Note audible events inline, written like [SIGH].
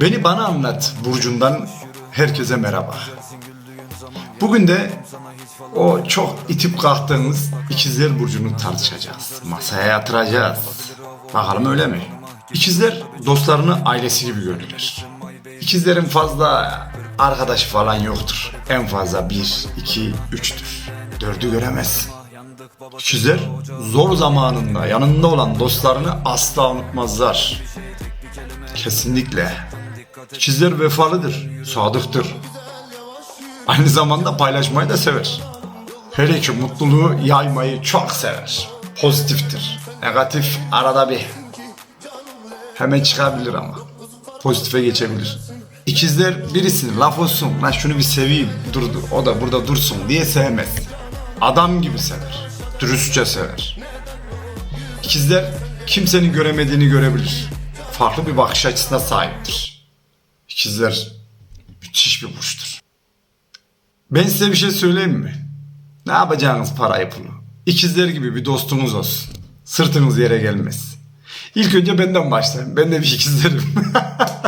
Beni bana anlat Burcundan herkese merhaba. Bugün de o çok itip kalktığımız ikizler Burcu'nu tartışacağız. Masaya yatıracağız. Bakalım öyle mi? İkizler dostlarını ailesi gibi görürler. İkizlerin fazla arkadaşı falan yoktur. En fazla bir, iki, üçtür. Dördü göremez. İkizler zor zamanında yanında olan dostlarını asla unutmazlar. Kesinlikle. İkizler vefalıdır, sadıktır. Aynı zamanda paylaşmayı da sever. Hele ki mutluluğu yaymayı çok sever. Pozitiftir. Negatif arada bir. Hemen çıkabilir ama. Pozitife geçebilir. İkizler birisini laf olsun, lan şunu bir seveyim, dur dur, o da burada dursun diye sevmez. Adam gibi sever. Dürüstçe sever. İkizler kimsenin göremediğini görebilir. Farklı bir bakış açısına sahiptir. İkizler müthiş bir burçtur. Ben size bir şey söyleyeyim mi? Ne yapacağınız parayı pulu? İkizler gibi bir dostunuz olsun. Sırtınız yere gelmez. İlk önce benden başlayın. Ben de bir ikizlerim. [LAUGHS]